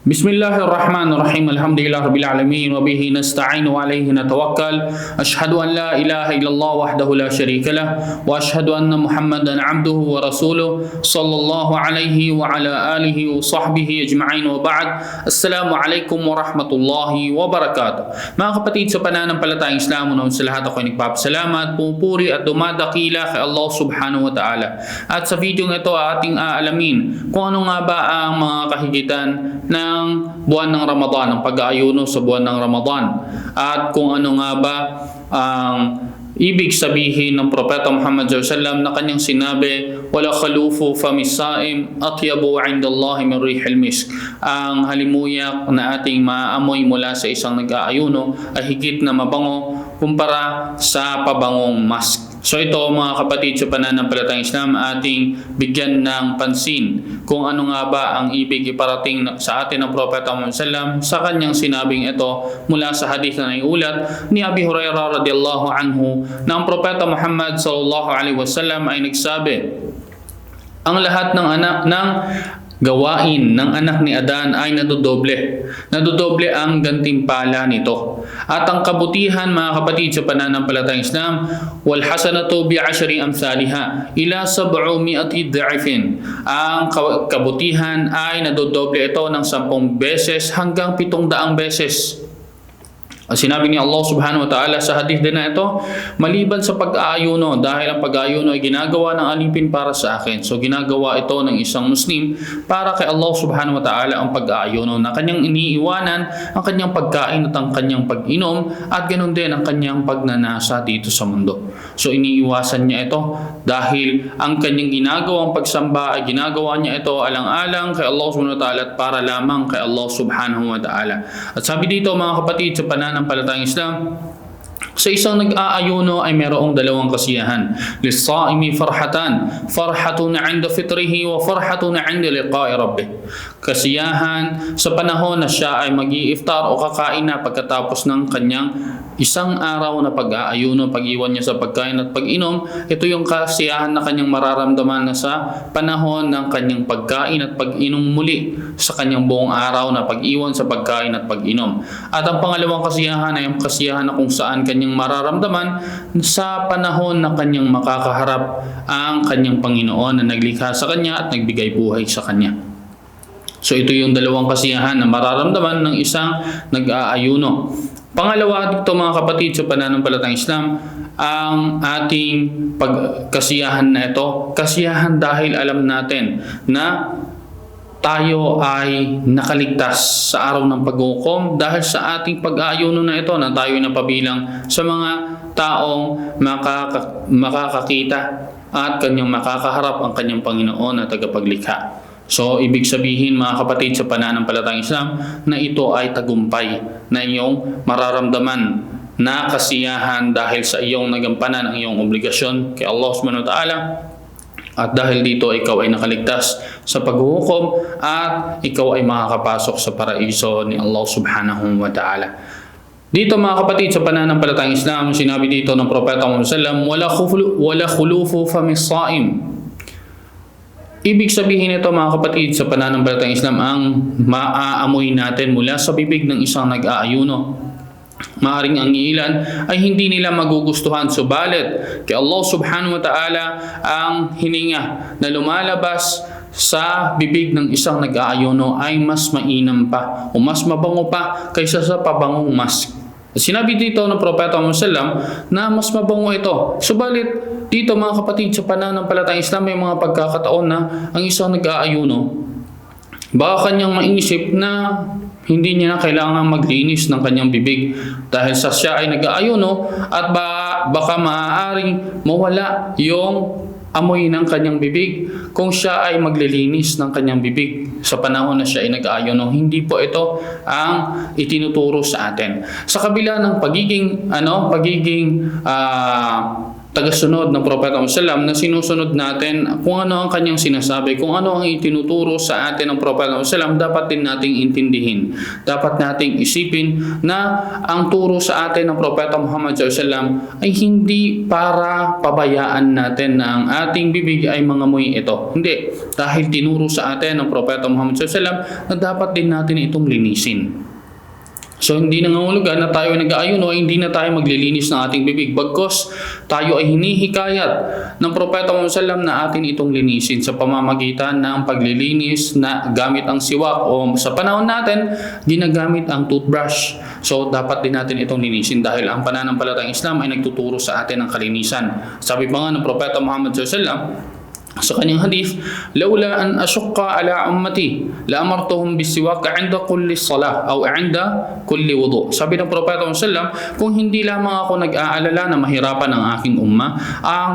بسم الله الرحمن الرحيم الحمد لله رب العالمين وبه نستعين وعليه نتوكل أشهد أن لا إله إلا الله وحده لا شريك له وأشهد أن محمدا عبده ورسوله صلى الله عليه وعلى آله وصحبه أجمعين وبعد السلام عليكم ورحمة الله وبركاته Mga kapatid sa pananampalatayang Islamo noon sa lahat ako'y nagpapasalamat, pupuri at dumadakila kay Allah subhanahu wa ta'ala. At sa video ng ito ating aalamin kung ano nga ba ang mga kahigitan na ng buwan ng Ramadan, ang pag-aayuno sa buwan ng Ramadan. At kung ano nga ba ang ibig sabihin ng Propeta Muhammad SAW na kanyang sinabi, wala khalufu famisaim atyabu indallahi min rihil misk. Ang halimuyak na ating maamoy mula sa isang nag-aayuno ay higit na mabango kumpara sa pabangong mask. So ito mga kapatid sa pananampalatayang Islam ating bigyan ng pansin kung ano nga ba ang ibig iparating sa atin ng Propeta Muhammad SAW sa kanyang sinabing ito mula sa hadith na naiulat ni Abi Hurairah radiyallahu anhu na ang Propeta Muhammad sallallahu alaihi wasallam ay nagsabi ang lahat ng anak ng gawain ng anak ni Adan ay nadodoble. Nadodoble ang gantimpala nito. At ang kabutihan mga kapatid sa pananampalatayang Islam, wal hasanatu bi ashri amsalha ila sab'umi'ati dha'ifin. Ang ka- kabutihan ay nadodoble ito ng 10 beses hanggang 700 beses. Sinabi ni Allah subhanahu wa ta'ala sa hadith din na ito, maliban sa pag-aayuno, dahil ang pag-aayuno ay ginagawa ng alipin para sa akin. So ginagawa ito ng isang Muslim para kay Allah subhanahu wa ta'ala ang pag-aayuno na kanyang iniiwanan ang kanyang pagkain at ang kanyang pag-inom at ganoon din ang kanyang pagnanasa dito sa mundo. So iniiwasan niya ito dahil ang kanyang ginagawang pagsamba ay ginagawa niya ito alang-alang kay Allah subhanahu wa ta'ala at para lamang kay Allah subhanahu wa ta'ala. At sabi dito mga kapatid sa pananampalatayang Islam, sa isang nag-aayuno ay mayroong dalawang kasiyahan. Lisaimi farhatan, farhatun 'inda fitrihi wa farhatun 'inda liqa'i rabbih. Kasiyahan sa panahon na siya ay mag-iiftar o kakain na pagkatapos ng kanyang isang araw na pag-aayuno, pag-iwan niya sa pagkain at pag-inom, ito yung kasiyahan na kanyang mararamdaman na sa panahon ng kanyang pagkain at pag-inom muli sa kanyang buong araw na pag-iwan sa pagkain at pag-inom. At ang pangalawang kasiyahan ay ang kasiyahan na kung saan kanyang mararamdaman sa panahon na kanyang makakaharap ang kanyang Panginoon na naglikha sa kanya at nagbigay buhay sa kanya. So ito yung dalawang kasiyahan na mararamdaman ng isang nag-aayuno. Pangalawa dito mga kapatid sa pananampalatang Islam, ang ating pagkasiyahan na ito, kasiyahan dahil alam natin na tayo ay nakaligtas sa araw ng paghukom dahil sa ating pag-aayuno na ito na tayo ay napabilang sa mga taong makaka- makakakita at kanyang makakaharap ang kanyang Panginoon na tagapaglikha. So, ibig sabihin mga kapatid sa pananampalatang Islam na ito ay tagumpay na iyong mararamdaman na kasiyahan dahil sa iyong nagampanan ang iyong obligasyon kay Allah subhanahu wa ta'ala at dahil dito ikaw ay nakaligtas sa paghuhukom at ikaw ay makakapasok sa paraiso ni Allah subhanahu wa ta'ala. Dito mga kapatid sa pananampalatang Islam, sinabi dito ng Propeta Muhammad sallam, wala khulu wala khulufu famisaim. Ibig sabihin nito mga kapatid sa pananampalatang Islam ang maaamoy natin mula sa bibig ng isang nag-aayuno. Maaring ang ilan ay hindi nila magugustuhan subalit kay Allah subhanahu wa ta'ala ang hininga na lumalabas sa bibig ng isang nag-aayuno ay mas mainam pa o mas mabango pa kaysa sa pabangong mask. Sinabi dito ng Propeta Muhammad na mas mabango ito. Subalit dito mga kapatid sa pananampalatang Islam may mga pagkakataon na ang isang nag-aayuno baka kanyang maisip na hindi niya na kailangan maglinis ng kanyang bibig dahil sa siya ay nag-aayuno at ba, baka maaaring mawala yung amoy ng kanyang bibig kung siya ay maglilinis ng kanyang bibig sa panahon na siya ay nag-aayuno. Hindi po ito ang itinuturo sa atin. Sa kabila ng pagiging ano, pagiging ah, tagasunod ng Propeta Muhammad na sinusunod natin kung ano ang kanyang sinasabi, kung ano ang itinuturo sa atin ng Propeta Muhammad dapat din nating intindihin. Dapat nating isipin na ang turo sa atin ng Propeta Muhammad SAW ay hindi para pabayaan natin na ang ating bibig ay mangamoy ito. Hindi. Dahil tinuro sa atin ng Propeta Muhammad SAW na dapat din natin itong linisin. So hindi nangangulugan na tayo ay nag-aayuno ay hindi na tayo maglilinis ng ating bibig. Bagkos tayo ay hinihikayat ng Propeta Muhammad SAW na atin itong linisin sa pamamagitan ng paglilinis na gamit ang siwak o sa panahon natin ginagamit ang toothbrush. So dapat din natin itong linisin dahil ang pananampalatang Islam ay nagtuturo sa atin ng kalinisan. Sabi pa nga ng Propeta Muhammad SAW sa kanyang hadith, "Laula an ashqa ala ummati, la amartuhum bisiwak 'inda kulli salah aw 'inda kulli wudu." Sabi ng Propeta Muhammad kung hindi lamang ako nag-aalala na mahirapan ang aking umma, ang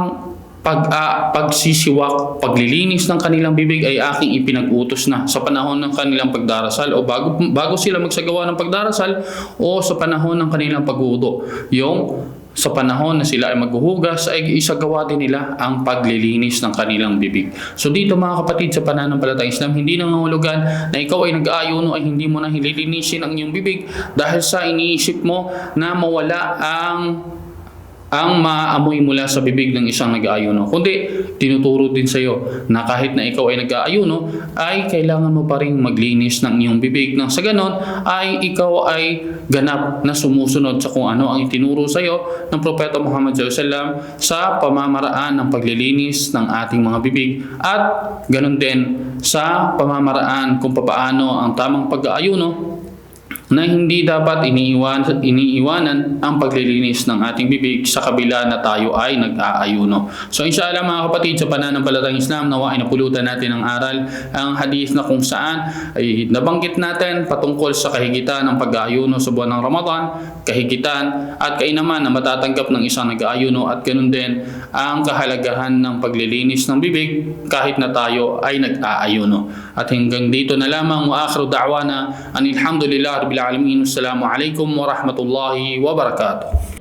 pag pagsisiwak, paglilinis ng kanilang bibig ay aking ipinag-utos na sa panahon ng kanilang pagdarasal o bago bago sila magsagawa ng pagdarasal o sa panahon ng kanilang pagwudo. Yung sa panahon na sila ay maghuhugas ay isagawa din nila ang paglilinis ng kanilang bibig. So dito mga kapatid sa pananampalatayang Islam, hindi nangangulugan na ikaw ay nag-aayuno ay hindi mo na hililinisin ang iyong bibig dahil sa iniisip mo na mawala ang ang maaamoy mula sa bibig ng isang nag-aayuno. Kundi, tinuturo din sa iyo na kahit na ikaw ay nag-aayuno, ay kailangan mo pa rin maglinis ng iyong bibig. Nang sa ganon, ay ikaw ay ganap na sumusunod sa kung ano ang itinuro sa iyo ng Propeta Muhammad SAW sa pamamaraan ng paglilinis ng ating mga bibig at ganon din sa pamamaraan kung papaano ang tamang pag-aayuno na hindi dapat iniiwan, iniiwanan ang paglilinis ng ating bibig sa kabila na tayo ay nag-aayuno. So inshallah mga kapatid sa pananampalatang Islam nawa ay napulutan natin ang aral ang hadith na kung saan ay nabanggit natin patungkol sa kahigitan ng pag-aayuno sa buwan ng Ramadan, kahigitan at kainaman na matatanggap ng isang nag-aayuno at ganun din ang kahalagahan ng paglilinis ng bibig kahit na tayo ay nag-aayuno. At hanggang dito na lamang wa da'wana anilhamdulillah rabbil alamin. Assalamu alaikum warahmatullahi wabarakatuh.